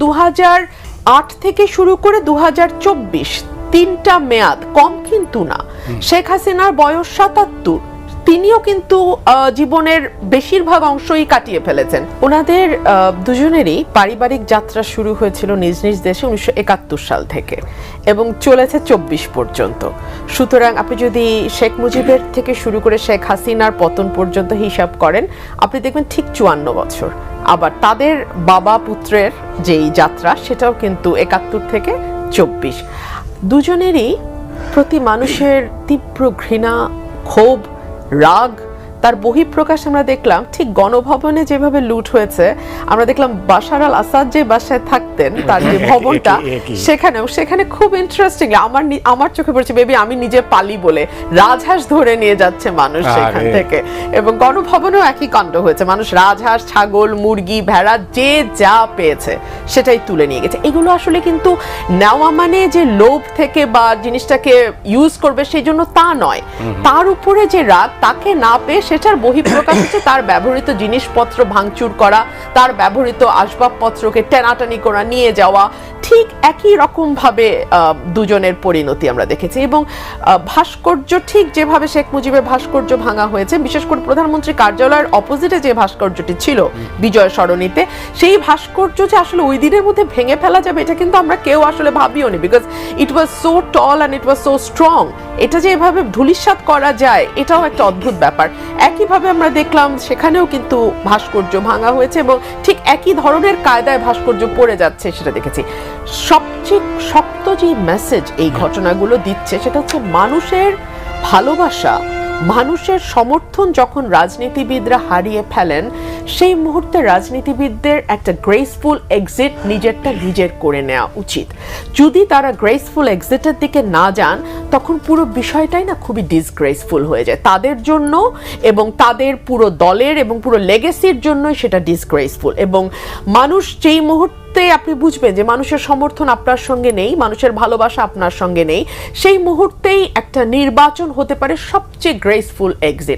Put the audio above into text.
দু আট থেকে শুরু করে দু তিনটা মেয়াদ কম কিন্তু না। শেখ হাসিনার বয়স সাতাত্তর। তিনিও কিন্তু জীবনের বেশিরভাগ অংশই কাটিয়ে ফেলেছেন। ওনাদের দুজনেরই পারিবারিক যাত্রা শুরু হয়েছিল নিজ নিজ দেশে উনিশশো একাত্তর সাল থেকে এবং চলেছে চব্বিশ পর্যন্ত। সুতরাং আপনি যদি শেখ মুজিবের থেকে শুরু করে শেখ হাসিনার পতন পর্যন্ত হিসাব করেন আপনি দেখবেন ঠিক চুয়ান্ন বছর। আবার তাদের বাবা পুত্রের যেই যাত্রা, সেটাও কিন্তু একাত্তর থেকে চব্বিশ। দুজনেরই প্রতি মানুষের তীব্র ঘৃণা, ক্ষোভ, রাগ তার বহিঃপ্রকাশ আমরা দেখলাম ঠিক গণভবনে যেভাবে লুট হয়েছে আমরা দেখলাম বাশার আল আসাদ যে বাসায় থাকতেন তার যে ভবনটা। সেখানেও সেখানে খুব ইন্টারেস্টিং আমার আমার চোখে পড়ছে বেবি আমি নিজে পালি বলে রাজহাঁস ধরে নিয়ে যাচ্ছে মানুষ সেখান থেকে। এবং গণভবনেও একই কাণ্ড হয়েছে মানুষ রাজহাঁস ছাগল মুরগি ভেড়া যে যা পেয়েছে সেটাই তুলে নিয়ে গেছে। এগুলো আসলে কিন্তু নেওয়া মানে যে লোভ থেকে বা জিনিসটাকে ইউজ করবে সেই জন্য তা নয়। তার উপরে যে রাগ তাকে না পেয়ে সেটার বহিঃপ্রকাশ হচ্ছে তার ব্যবহৃত জিনিসপত্র ভাঙচুর করা, তার ব্যবহৃত আসবাবপত্রকে টেনাটানি করা, নিয়ে যাওয়া ঠিক একই রকম ভাবে দুজনের পরিণতি আমরা দেখেছি এবং ভাস্কর্য ঠিক যেভাবে শেখ মুজিবের ভাস্কর্য ভাঙা হয়েছে, বিশেষ করে প্রধানমন্ত্রী কার্যালয়ের অপোজিটে যে ভাস্কর্যটি ছিল বিজয় সরণিতে, সেই ভাস্কর্য যে আসলে ওই দিনের মধ্যে ভেঙে ফেলা যাবে, এটা কিন্তু আমরা কেউ আসলে ভাবিও নি because it was so tall and it was so strong এটা যে এভাবে ধুলিস্বাত করা যায়, এটাও একটা অদ্ভুত ব্যাপার। একইভাবে আমরা দেখলাম সেখানেও কিন্তু ভাস্কর্য ভাঙা হয়েছে এবং ঠিক একই ধরনের কায়দায় ভাস্কর্য পড়ে যাচ্ছে, সেটা দেখেছি। সবচেয়ে শক্ত যে মেসেজ এই ঘটনাগুলো দিচ্ছে, সেটা হচ্ছে মানুষের ভালোবাসা, মানুষের সমর্থন যখন রাজনীতিবিদরা হারিয়ে ফেলেন, সেই মুহূর্তে রাজনীতিবিদদের একটা গ্রেসফুল এক্সিট নিজেরটা নিজের করে নেওয়া উচিত। যদি তারা গ্রেসফুল এক্সিটের দিকে না যান, তখন পুরো বিষয়টাই না খুবই ডিসগ্রেসফুল হয়ে যায়। তাদের জন্য এবং তাদের পুরো দলের এবং পুরো লেগেসির জন্যই সেটা ডিসগ্রেসফুল এবং মানুষ যেই মুহূর্তে আপনি বুঝবেন যে মানুষের সমর্থন আপনার সঙ্গে নেই, মানুষের ভালোবাসা আপনার সঙ্গে নেই। সেই মুহূর্তেই একটা নির্বাচন হতে পারে সবচেয়ে গ্রেসফুল এক্সিট